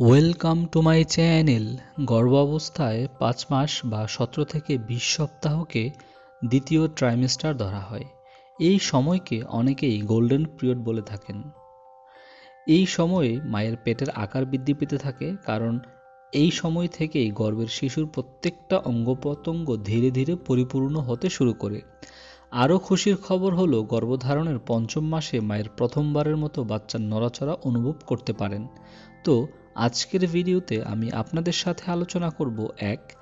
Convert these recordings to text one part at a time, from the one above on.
Welcome to my channel গর্ভাবস্থায় পাঁচ মাস বা সতেরো থেকে বিশ সপ্তাহকে দ্বিতীয় ট্রাইমেস্টার ধরা হয়। এই সময়কে অনেকেই গোল্ডেন পিরিয়ড বলে থাকেন। এই সময়ে মায়ের পেটের আকার বৃদ্ধি পেতে থাকে কারণ এই সময় থেকেই গর্ভের শিশুর প্রত্যেকটা অঙ্গ প্রত্যঙ্গ ধীরে ধীরে পরিপূর্ণ হতে শুরু করে। আরও খুশির খবর হলো গর্ভধারণের পঞ্চম মাসে মায়ের প্রথমবারের মতো বাচ্চার নড়াচড়া অনুভব করতে পারেন। তো আজকের ভিডিওতে আমি আপনাদের সাথে আলোচনা করব এক,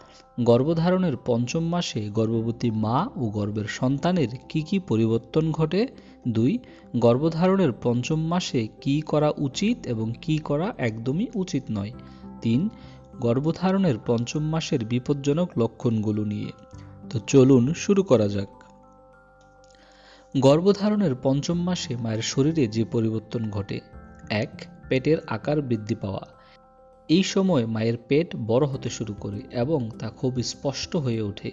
গর্ভধারণের পঞ্চম মাসে গর্ভবতী মা ও গর্ভের সন্তানের কি কি পরিবর্তন ঘটে। দুই, গর্ভধারণের পঞ্চম মাসে কি করা উচিত এবং কি করা একদমই উচিত নয়। তিন, গর্ভধারণের পঞ্চম মাসের বিপজ্জনক লক্ষণগুলো নিয়ে। তো চলুন শুরু করা যাক। গর্ভধারণের পঞ্চম মাসে মায়ের শরীরে যে পরিবর্তন ঘটে, এক, পেটের আকার বৃদ্ধি পাওয়া। এই সময় মায়ের পেট বড় হতে শুরু করে এবং তা খুব স্পষ্ট হয়ে ওঠে।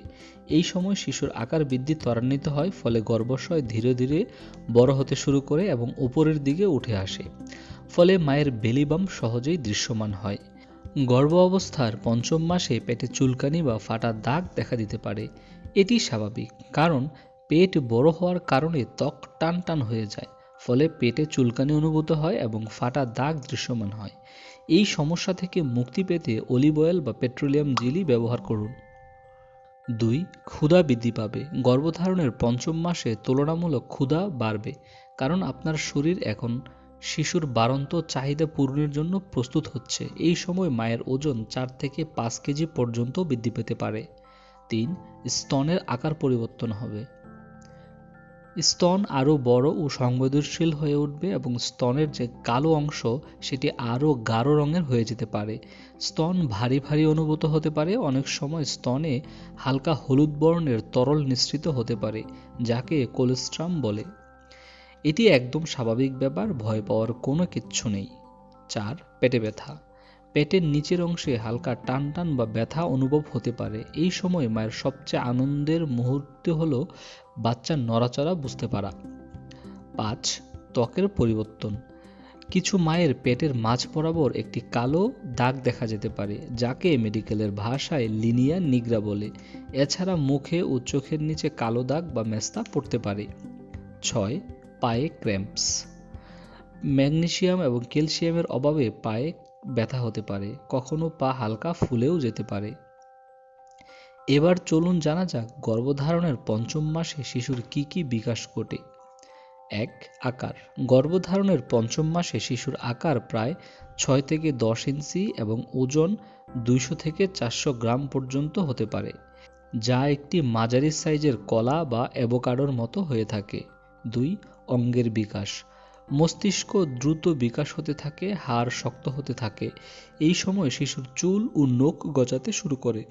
এই সময় শিশুর আকার বৃদ্ধি ত্বরান্বিত হয়, ফলে গর্ভাশয় ধীরে ধীরে বড় হতে শুরু করে এবং উপরের দিকে উঠে আসে। ফলে মায়ের বেলিবাম সহজেই দৃশ্যমান হয়। গর্ভ অবস্থার পঞ্চম মাসে পেটে চুলকানি বা ফাটা দাগ দেখা দিতে পারে। এটি স্বাভাবিক, কারণ পেট বড় হওয়ার কারণে ত্বক টান টান হয়ে যায়। ফলে পেটে চুলকানি অনুভূত হয় এবং ফাটা দাগ দৃশ্যমান হয়। এই সমস্যা থেকে মুক্তি পেতে অলিভ অয়েল বা পেট্রোলিয়াম জেলি ব্যবহার করুন। দুই, ক্ষুধা বৃদ্ধি পাবে। গর্ভধারণের পঞ্চম মাসে তুলনামূলক ক্ষুধা বাড়বে, কারণ আপনার শরীর এখন শিশুর বাড়ন্ত চাহিদা পূরণের জন্য প্রস্তুত হচ্ছে। এই সময় মায়ের ওজন চার থেকে পাঁচ কেজি পর্যন্ত বৃদ্ধি পেতে পারে। তিন, স্তনের আকার পরিবর্তন হবে। স্তন আরও বড় ও সংবেদনশীল হয়ে উঠবে এবং স্তনের যে কালো অংশ, সেটি আরও গাঢ় রঙের হয়ে যেতে পারে। স্তন ভারী ভারী অনুভূত হতে পারে, অনেক সময় স্তনে হালকা হলুদ বর্ণের তরল নিঃসৃত হতে পারে, যাকে কোলেস্ট্রাম বলে। এটি একদম স্বাভাবিক ব্যাপার, ভয় পাওয়ার কোনো কিচ্ছু নেই। চার, পেটে ব্যথা। পেটের নিচের অংশে হালকা টান টান বা ব্যথা অনুভব হতে পারে। এই সময় মায়ের সবচেয়ে আনন্দের মুহূর্ত হলো বাচ্চার নড়াচড়া বুঝতে পারা। পাঁচ, ত্বকের পরিবর্তন। কিছু মায়ের পেটের মাঝ বরাবর একটি কালো দাগ দেখা যেতে পারে, যাকে মেডিকেলের ভাষায় লিনিয়া নিগ্রা বলে। এছাড়া মুখে ও চোখের নিচে কালো দাগ বা মেস্তা পড়তে পারে। ছয়, পায়ে ক্র্যাম্পস। ম্যাগনেসিয়াম এবং ক্যালসিয়ামের অভাবে পায়ে ব্যথা হতে পারে, কখনো পা হালকা ফুলেও যেতে পারে। এবার চলুন জানা যাক গর্ভধারণের পঞ্চম মাসে শিশুর কি কি বিকাশ ঘটে। এক, আকার। গর্ভধারণের পঞ্চম মাসে শিশুর আকার প্রায় ছয় থেকে দশ ইঞ্চি এবং ওজন দুইশো থেকে চারশো গ্রাম পর্যন্ত হতে পারে, যা একটি মাঝারি সাইজের কলা বা অ্যাভোকাডোর মতো হয়ে থাকে। দুই, অঙ্গের বিকাশ। মস্তিষ্ক দ্রুত বিকাশ হতে থাকে, হাড় শক্ত হতে থাকে। এই সময় শিশুর চুল ও নখ গজাতে শুরু করে।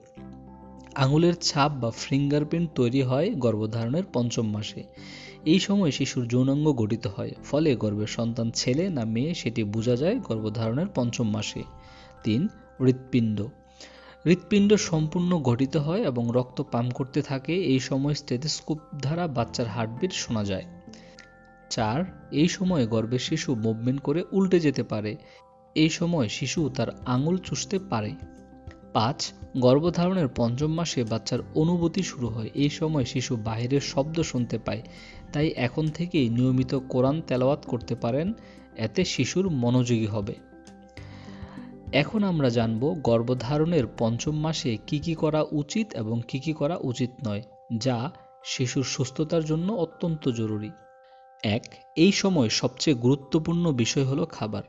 আঙুলের ছাপ বা ফিঙ্গারপ্রিন্ট তৈরি হয় গর্ভধারণের পঞ্চম মাসে। এই সময় শিশুর যৌনাঙ্গ গঠিত হয়, ফলে গর্ভের সন্তান ছেলে না মেয়ে সেটি বোঝা যায় গর্ভধারণের পঞ্চম মাসে। তিন, হৃৎপিণ্ড। হৃৎপিণ্ড সম্পূর্ণ গঠিত হয় এবং রক্ত পাম্প করতে থাকে। এই সময় স্টেথোস্কোপ দ্বারা বাচ্চার হার্টবিট শোনা যায়। চার, এই সময় গর্ভের শিশু মুভমেন্ট করে উল্টে যেতে পারে। এই সময় শিশু তার আঙুল চুষতে পারে। পাঁচ, গর্ভধারণের পঞ্চম মাসে বাচ্চার অনুভূতি শুরু হয়। এই সময় শিশু বাহিরের শব্দ শুনতে পায়। তাই এখন থেকেই নিয়মিত কোরআন তেলাওয়াত করতে পারেন। এতে শিশুর মনোযোগী হবে। এখন আমরা জানব গর্ভধারণের পঞ্চম মাসে কি কি করা উচিত এবং কি কি করা উচিত নয়, যা শিশুর সুস্থতার জন্য অত্যন্ত জরুরি। এক, এই সময় সবচেয়ে গুরুত্বপূর্ণ বিষয় হলো খাবার।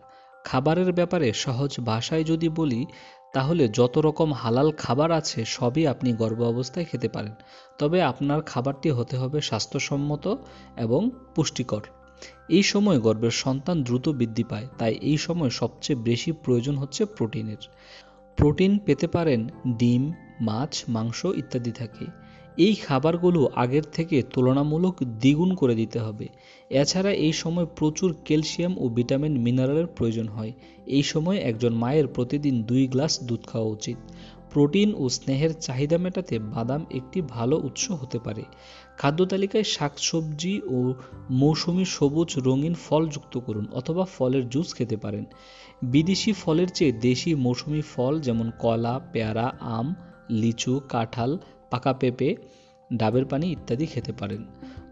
খাবারের ব্যাপারে সহজ ভাষায় যদি বলি, তাহলে যত রকম হালাল খাবার আছে সবই আপনি গর্ভ অবস্থায় খেতে পারেন। তবে আপনার খাবারটি হতে হবে স্বাস্থ্যসম্মত এবং পুষ্টিকর। এই সময় গর্ভের সন্তান দ্রুত বৃদ্ধি পায়, তাই এই সময় সবচেয়ে বেশি প্রয়োজন হচ্ছে প্রোটিনের। প্রোটিন পেতে পারেন ডিম, মাছ, মাংস ইত্যাদি থাকে। এই খাবারগুলো আগের থেকে তুলনামূলক দ্বিগুণ করে দিতে হবে। এছাড়া এই সময় প্রচুর ক্যালসিয়াম ও ভিটামিন মিনারেলের প্রয়োজন হয়। এই সময় একজন মায়ের প্রতিদিন দুই গ্লাস দুধ খাওয়া উচিত। প্রোটিন ও স্নেহের চাহিদা মেটাতে বাদাম একটি ভালো উৎস হতে পারে। খাদ্য তালিকায় শাকসবজি ও মৌসুমি সবুজ রঙিন ফল যুক্ত করুন অথবা ফলের জুস খেতে পারেন। বিদেশি ফলের চেয়ে দেশি মৌসুমি ফল যেমন কলা, পেয়ারা, আম, লিচু, কাঁঠাল পাকা পেঁপে, ডাবের পানি ইত্যাদি খেতে পারেন।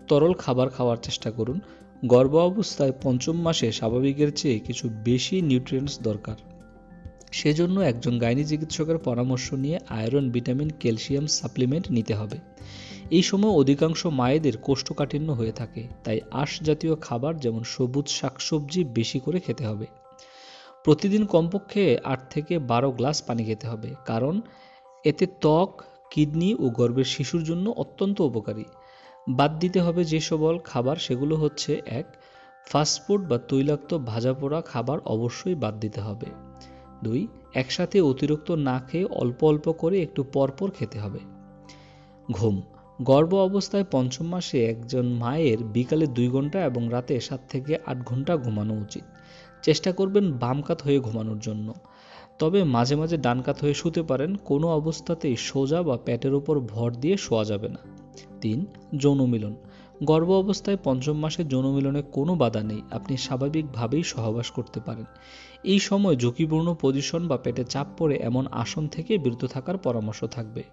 তরল খাবার খাওয়ার চেষ্টা করুন। গর্ভ অবস্থায় পঞ্চম মাসে স্বাভাবিকের চেয়ে কিছু বেশি নিউট্রিয়েন্টস দরকার। সেজন্য একজন গাইনি চিকিৎসকের পরামর্শ নিয়ে আয়রন, ভিটামিন, ক্যালসিয়াম সাপ্লিমেন্ট নিতে হবে। এই সময় অধিকাংশ মায়েদের কোষ্ঠকাঠিন্য হয়ে থাকে, তাই আঁশ জাতীয় খাবার যেমন সবুজ শাকসবজি বেশি করে খেতে হবে। প্রতিদিন কমপক্ষে আট থেকে বারো গ্লাস পানি খেতে হবে, কারণ এতে ত্বক কিডনি ও গর্ভের শিশুর জন্য অত্যন্ত উপকারী। বাদ দিতে হবে যে সবল খাবার, সেগুলো হচ্ছে এক ফাস্টফুড বা তৈলাক্ত ভাজা পোড়া খাবার অবশ্যই বাদ দিতে হবে। দুই, একসাথে অতিরিক্ত না খেয়ে অল্প অল্প করে একটু পরপর খেতে হবে। ঘুম, গর্ভ অবস্থায় পঞ্চম মাসে একজন মায়ের বিকালে দুই ঘণ্টা এবং রাতে সাত থেকে আট ঘণ্টা ঘুমানো উচিত। চেষ্টা করবেন বাম কাত হয়ে ঘুমানোর জন্য। তবে মাঝে মাঝে ডান কাত হয়ে শুতে পারেন, কোনো অবস্থাতেই সোজা বা প্যাটের ওপর ভর দিয়ে শোয়া যাবে না। তিন, যৌন মিলন। গর্ভ অবস্থায় পঞ্চম মাসে যৌন মিলনে কোনো বাধা নেই, আপনি স্বাভাবিকভাবেই সহবাস করতে পারেন। এই সময় ঝুঁকিপূর্ণ পজিশন বা পেটে চাপ পড়ে এমন আসন থেকে বিরত থাকার পরামর্শ থাকবে।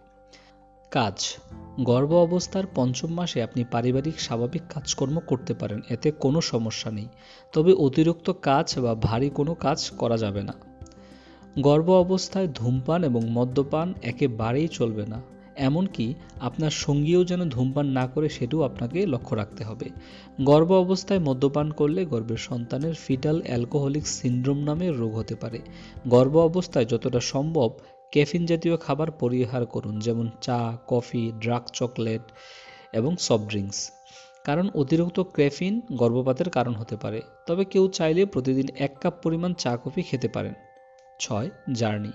কাজ। গর্ভ অবস্থার পঞ্চম মাসে আপনি পারিবারিক স্বাভাবিক কাজকর্ম করতে পারেন, এতে কোনো সমস্যা নেই। তবে অতিরিক্ত কাজ বা ভারী কোনো কাজ করা যাবে না। গর্ভ অবস্থায় ধূমপান এবং মদ্যপান একেবারেই চলবে না। এমনকি আপনার সঙ্গীও যেন ধূমপান না করে সেটাও আপনাকে লক্ষ্য রাখতে হবে। গর্ভ অবস্থায় মদ্যপান করলে গর্ভের সন্তানের ফিটাল অ্যালকোহলিক সিন্ড্রোম নামে রোগ হতে পারে। গর্ভ অবস্থায় যতটা সম্ভব ক্যাফিন জাতীয় খাবার পরিহার করুন, যেমন চা, কফি, ড্রাগ চকলেট এবং সফট ড্রিঙ্কস। কারণ অতিরিক্ত ক্যাফিন গর্ভপাতের কারণ হতে পারে। তবে কেউ চাইলে প্রতিদিন এক কাপ পরিমাণ চা, কফি খেতে পারেন। ছয়, জার্নি।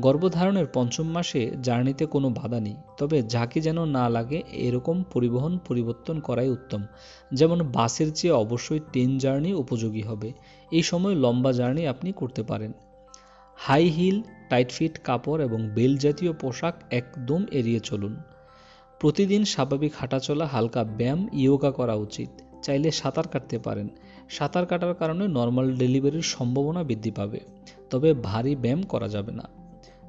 গর্ভধারণের পঞ্চম মাসে জার্নিতে কোনো বাধা নেই, তবে ঝাঁকি যেন না লাগে, এরকম পরিবহন পরিবর্তন করাই উত্তম। যেমন বাসের চেয়ে অবশ্যই ট্রেন জার্নি উপযোগী হবে। এই সময় লম্বা জার্নি আপনি করতে পারেন। হাই হিল, টাইট ফিট কাপড় এবং বেল জাতীয় পোশাক একদম এড়িয়ে চলুন। প্রতিদিন স্বাভাবিক হাঁটাচলা, হালকা ব্যায়াম, ইয়োগা করা উচিত। চাইলে সাঁতার কাটতে পারেন। সাঁতার কাটার কারণে নর্মাল ডেলিভারির সম্ভাবনা বৃদ্ধি পাবে, তবে ভারী ব্যায়াম করা যাবে না।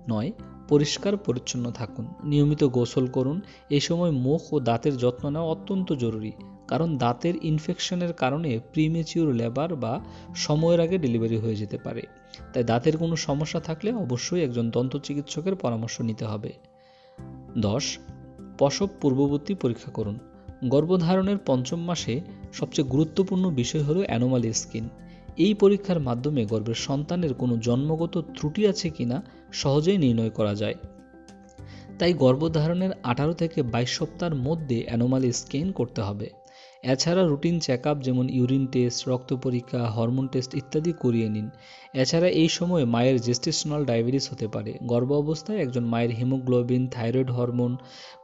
নয়, পরিষ্কার পরিচ্ছন্ন থাকুন, নিয়মিত গোসল করুন এই সময় মুখ ও দাঁতের যত্ন নেওয়া অত্যন্ত জরুরি, কারণ দাঁতের ইনফেকশনের কারণে প্রিমেচিউর লেবার বা সময়ের আগে ডেলিভারি হয়ে যেতে পারে। তাই দাঁতের কোনো সমস্যা থাকলে অবশ্যই একজন দন্ত চিকিৎসকের পরামর্শ নিতে হবে। দশ, প্রসব পূর্ববর্তী পরীক্ষা করুন, গর্ভধারণের পঞ্চম মাসে সবচেয়ে গুরুত্বপূর্ণ বিষয় হলো অ্যানোমালি স্কিন। এই পরীক্ষার মাধ্যমে গর্ভের সন্তানের কোনো জন্মগত ত্রুটি আছে কিনা সহজেই নির্ণয় করা যায়। তাই গর্ভধারণের আঠারো থেকে বাইশ সপ্তাহের মধ্যে অ্যানোমালি স্ক্যান করতে হবে। এছাড়া রুটিন চেক যেমন ইউরিন টেস্ট, রক্ত পরীক্ষা, হরমোন টেস্ট ইত্যাদি করিয়ে নিন। এছাড়া এই সময় মায়ের জেস্টেশনাল ডায়াবেটিস হতে পারে। গর্ভ অবস্থায় একজন মায়ের হিমোগ্লোবিন থাইরয়েড হরমোন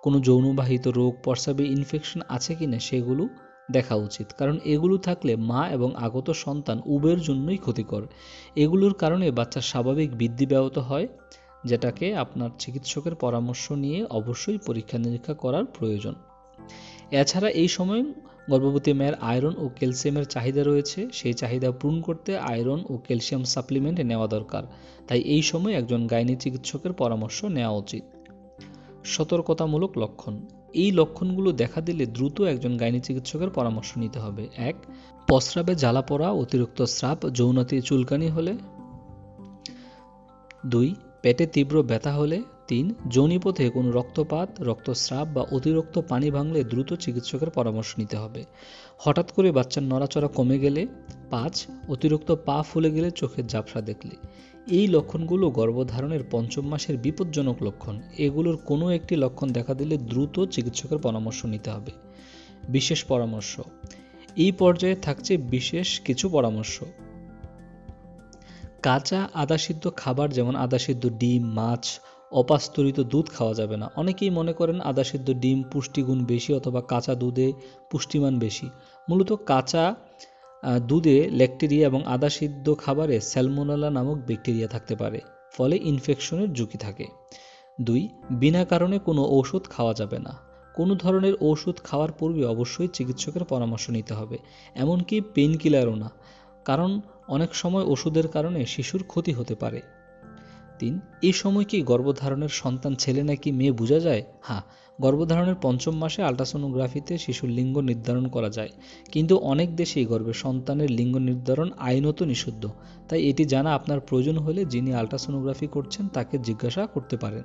কোনো যৌনবাহিত রোগ প্রস্রাবে ইনফেকশন আছে কিনা সেগুলো দেখা উচিত। কারণ এগুলো থাকলে মা এবং আগত সন্তান উভয়ের জন্যই ক্ষতিকর। এগুলোর কারণে বাচ্চার স্বাভাবিক বৃদ্ধি ব্যাহত হয়, যেটাকে আপনার চিকিৎসকের পরামর্শ নিয়ে অবশ্যই পরীক্ষা নিরীক্ষা করার প্রয়োজন। এছাড়া এই সময় গর্ভবতী মায়ের আয়রন ও ক্যালসিয়ামের চাহিদা রয়েছে। সেই চাহিদা পূরণ করতে আয়রন ও ক্যালসিয়াম সাপ্লিমেন্ট নেওয়া দরকার। তাই এই সময় একজন গাইনি চিকিৎসকের পরামর্শ নেওয়া উচিত। সতর্কতামূলক লক্ষণ। এই লক্ষণগুলো দেখা দিলে দ্রুত একজন গাইনি চিকিৎসকের পরামর্শ নিতে হবে। এক, প্রস্রাবে জ্বালা পড়া, অতিরিক্ত স্রাব, যৌনতি চুলকানি হলে। দুই, পেটে তীব্র ব্যথা হলে। তিন যৌনিপথে কোনো রক্তপাত, রক্তস্রাব বা অতিরিক্ত পানি ভাঙলে দ্রুত চিকিৎসকের পরামর্শ নিতে হবে। হঠাৎ করে বাচ্চার নড়াচড়া কমে গেলে। পাঁচ, অতিরিক্ত পা ফুলে গেলে চোখের ঝাপসা দেখলে। এই লক্ষণগুলো গর্ভধারণের পঞ্চম মাসের বিপজ্জনক লক্ষণ। এগুলোর কোনো একটি লক্ষণ দেখা দিলে দ্রুত চিকিৎসকের পরামর্শ নিতে হবে। বিশেষ পরামর্শ। এই পর্যায়ে থাকছে বিশেষ কিছু পরামর্শ। কাঁচা আদা সিদ্ধ খাবার যেমন আদা সিদ্ধ ডিম, মাছ, অপাস্তরিত দুধ খাওয়া যাবে না। অনেকেই মনে করেন আদা সিদ্ধ ডিম পুষ্টিগুণ বেশি অথবা কাঁচা দুধে পুষ্টিমান বেশি। মূলত কাঁচা দুধে ল্যাকটেরিয়া এবং আদা সিদ্ধ খাবারে স্যালমোনালা নামক ব্যাকটেরিয়া থাকতে পারে, ফলে ইনফেকশনের ঝুঁকি থাকে। দুই, বিনা কারণে কোনো ঔষধ খাওয়া যাবে না। কোনো ধরনের ওষুধ খাওয়ার পূর্বে অবশ্যই চিকিৎসকের পরামর্শ নিতে হবে, এমনকি পেইন কিলারও না, কারণ অনেক সময় ওষুধের কারণে শিশুর ক্ষতি হতে পারে। তিন, এই সময় কি গর্ভধারণের সন্তান ছেলে নাকি মেয়ে বোঝা যায়? হ্যাঁ গর্ভধারণের পঞ্চম মাসে আল্ট্রাসোনোগ্রাফিতে শিশুর লিঙ্গ নির্ধারণ করা যায়। কিন্তু অনেক দেশেই গর্ভে সন্তানের লিঙ্গ নির্ধারণ আইনত নিষিদ্ধ। তাই এটি জানা আপনার প্রয়োজন হলে যিনি আল্ট্রাসোনোগ্রাফি করছেন তাকে জিজ্ঞাসা করতে পারেন।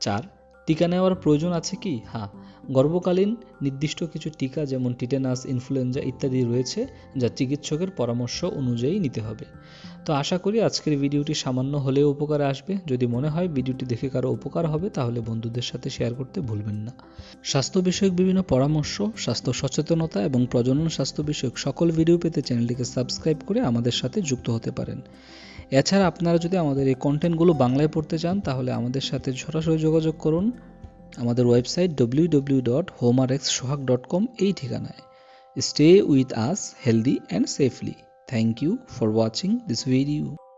চার টিকা নেওয়ার প্রয়োজন আছে কি? হ্যাঁ গর্ভকালীন নির্দিষ্ট কিছু টিকা যেমন টিটেনাস, ইনফ্লুয়েঞ্জা ইত্যাদি রয়েছে যা চিকিৎসকের পরামর্শ অনুযায়ী নিতে হবে। তো আশা করি আজকের ভিডিওটি সামান্য হলেও উপকারে আসবে। যদি মনে হয় ভিডিওটি দেখে কারও উপকার হবে, তাহলে বন্ধুদের সাথে শেয়ার করতে ভুলবেন না। স্বাস্থ্য বিষয়ক বিভিন্ন পরামর্শ, স্বাস্থ্য সচেতনতা এবং প্রজনন স্বাস্থ্য বিষয়ক সকল ভিডিও পেতে চ্যানেলটিকে সাবস্ক্রাইব করে আমাদের সাথে যুক্ত হতে পারেন। এছাড়া আপনারা যদি আমাদের এই কন্টেন্টগুলো বাংলায় পড়তে চান, তাহলে আমাদের সাথে সরাসরি যোগাযোগ করুন। আমাদের website W W dot Sohag dot com এই ঠিকানায়। Stay with us healthy and safely thank you for watching this video